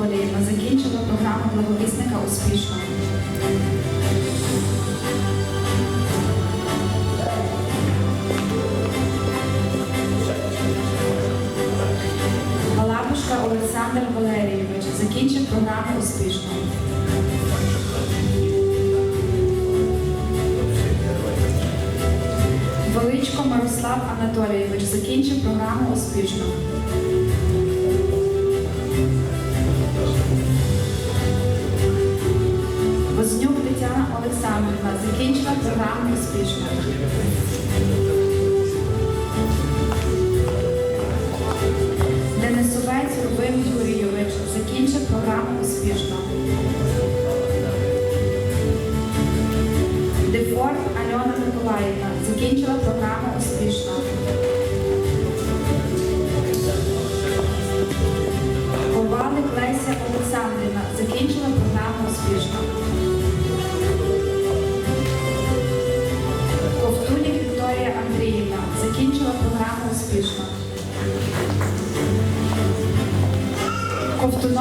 Анатоліївна закінчила програму благовісника успішно. Балабушка Олександр Валерійович закінчив програму успішно. Величко Мирослав Анатолійович закінчив програму успішно. Закінчила програму успішно. Денисовець Рубин Юрійович закінчив програму успішно. Дефорт Альона Миколаївна закінчила програму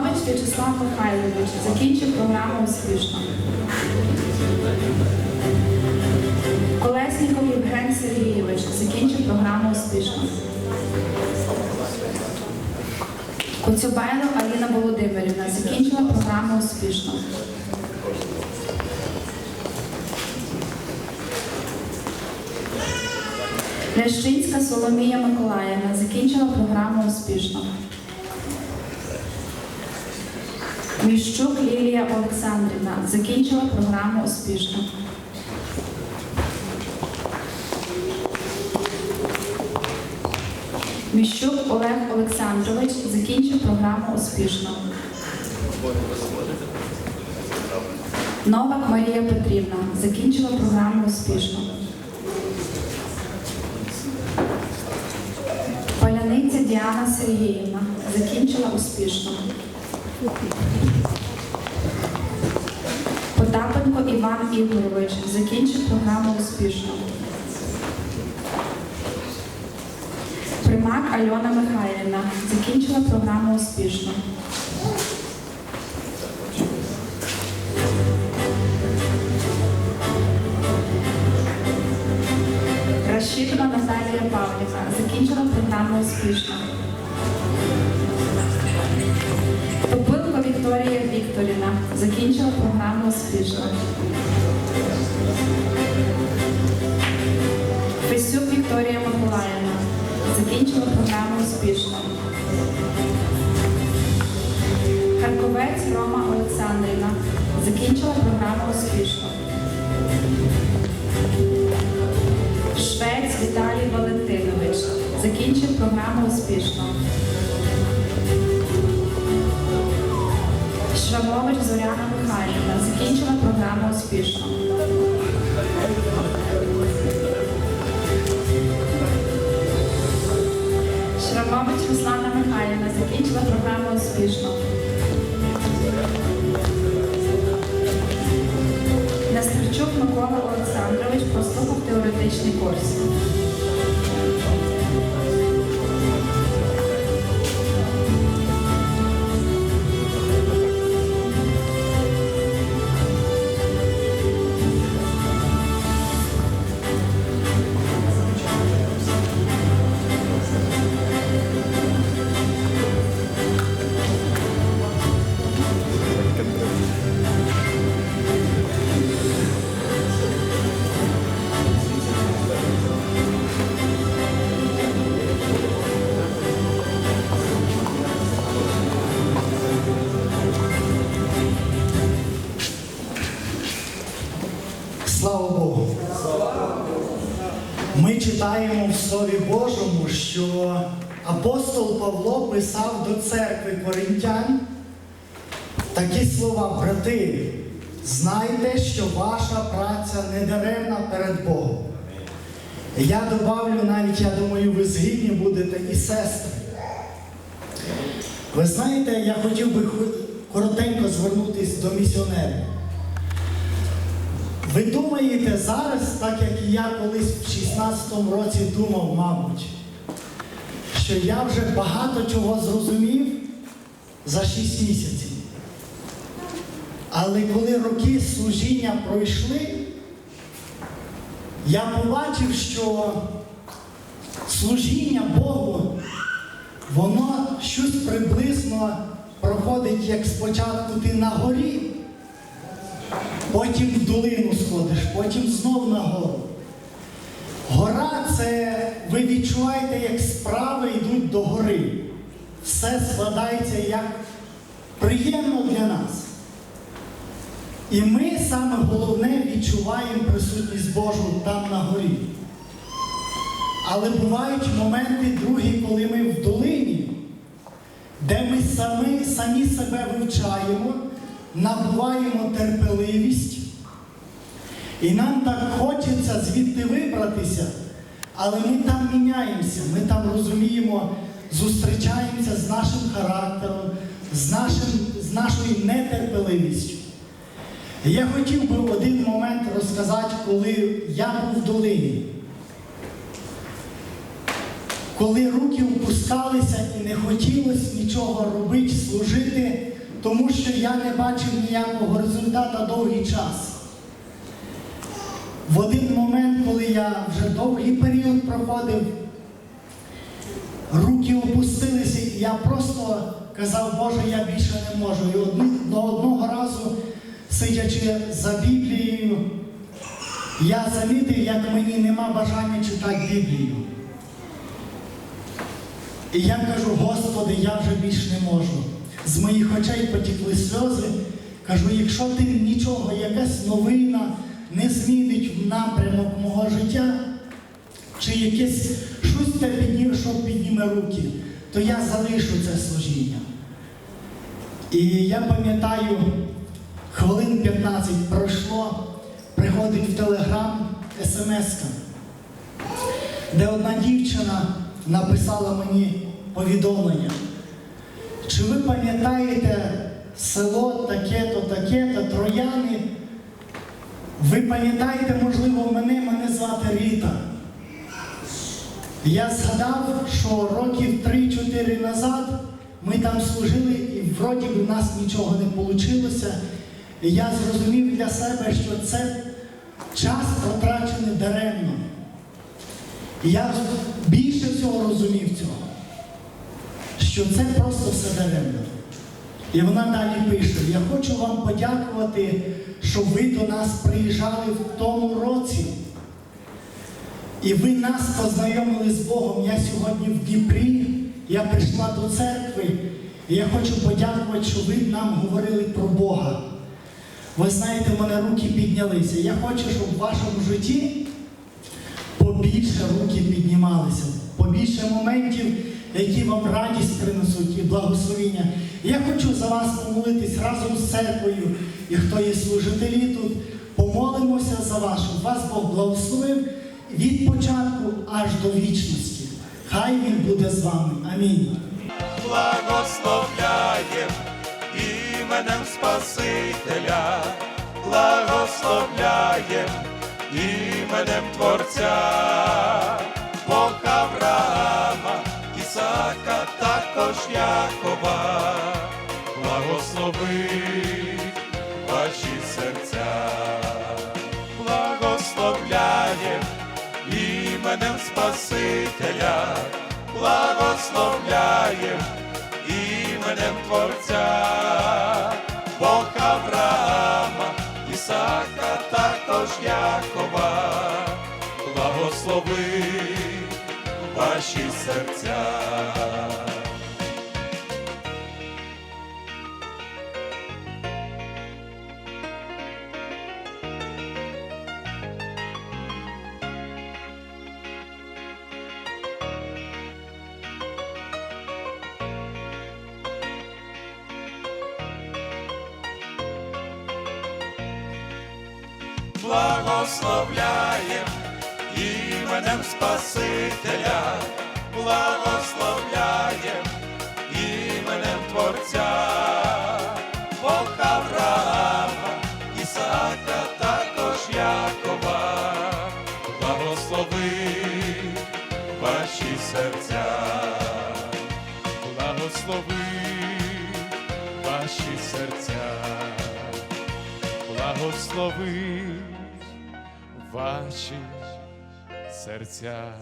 Ковтунович В'ячеслав Михайлович закінчив програму успішно. Колесніков Євген Сергійович закінчив програму успішно. Коцюбайло Аліна Володимирівна закінчила програму успішно. Лящинська Соломія Миколаївна закінчила програму успішно. Міщук Лілія Олександрівна закінчила програму успішно. Міщук Олег Олександрович закінчив програму успішно. Новак Марія Петрівна закінчила програму успішно. Паляниця Діана Сергіївна закінчила успішно. Потапенко Іван Ігорович закінчив програму успішно. Примак Альона Михайлівна закінчила програму успішно. Рашидова Наталія Павлівна закінчила програму успішно. Вікторія Вікторівна закінчила програму успішно. Фесюк Вікторія Миколаївна закінчила програму успішно. Харковець Рома Олександрівна закінчила програму успішно. Швець Віталій Валентинович закінчив програму успішно. Шрамович Зоряна Михайлівна закінчила програму успішно. Шрамович Руслана Михайлівна закінчила програму успішно. Нестерчук Микола Олександрович прослухав теоретичний курс. Читаємо в Слові Божому, що апостол Павло писав до церкви коринтян такі слова, брати, знайте, що ваша праця не даремна перед Богом. Я добавлю навіть, я думаю, ви згідні будете і сестри. Ви знаєте, я хотів би коротенько звернутися до місіонерів. Ви думаєте зараз, так як і я колись в 16-му році думав, мабуть, що я вже багато чого зрозумів, за 6 місяців. Але коли роки служіння пройшли, я побачив, що служіння Богу, воно щось приблизно проходить, як спочатку ти на горі, потім в долину сходиш, потім знов на гору. Гора це ви відчуваєте, як справи йдуть до гори. Все складається як приємно для нас. І ми саме головне відчуваємо присутність Божу там на горі. Але бувають моменти другі, коли ми в долині, де ми самі, самі себе вивчаємо, набуваємо терпеливість. І нам так хочеться звідти вибратися, але ми там міняємося, ми там розуміємо, зустрічаємося з нашим характером, з, нашим, з нашою нетерпеливістю. Я хотів би один момент розказати, коли я був в долині. Коли руки опускалися і не хотілося нічого робити, служити, тому що я не бачив ніякого результату довгий час. В один момент, коли я вже довгий період проходив, руки опустилися, і я просто казав, Боже, я більше не можу. І до одного разу, сидячи за Біблією, я замітив, як мені нема бажання читати Біблію. І я кажу, Господи, я вже більш не можу. З моїх очей потекли сльози. Кажу, якщо ти нічого, якась новина не змінить в напрямок мого життя, чи якесь щось те підніме, що підніме руки, то я залишу це служіння. І я пам'ятаю, хвилин 15 пройшло, приходить в телеграм смс-ка, де одна дівчина написала мені повідомлення. Чи ви пам'ятаєте село таке-то, таке-то, трояни? Ви пам'ятаєте, можливо, мене, мене звати Ріта. Я згадав, що років 3-4 назад ми там служили і вроді б у нас нічого не вийшло. І я зрозумів для себе, що це час потрачений даремно. Я більше що це просто все даремно. І вона далі пише: Я хочу вам подякувати, що ви до нас приїжджали в тому році. І ви нас познайомили з Богом. Я сьогодні в Дніпрі, я прийшла до церкви, і я хочу подякувати, що ви нам говорили про Бога. Ви знаєте, в мене руки піднялися. Я хочу, щоб в вашому житті побільше руки піднімалися, побільше моментів, які вам радість принесуть і благословіння. Я хочу за вас помолитись разом з церквою, і хто є служителі тут, помолимося за вас, щоб вас Бог благословив від початку аж до вічності. Хай Він буде з вами. Амінь. благословляєм іменем Спасителя, благословляєм іменем Творця, Ісака, також Якова, благословить ваші серця, благословляєм іменем Спасителя, благословляєм іменем Творця, Бог Авраама, Ісака, також Якова, благослови ваші серця. Благословляєм іменем Спасителя, благословляєм іменем Творця, Бог Авраама, Ісака, також Якова, благослови ваші серця, благослови серця, благослови ваші серця.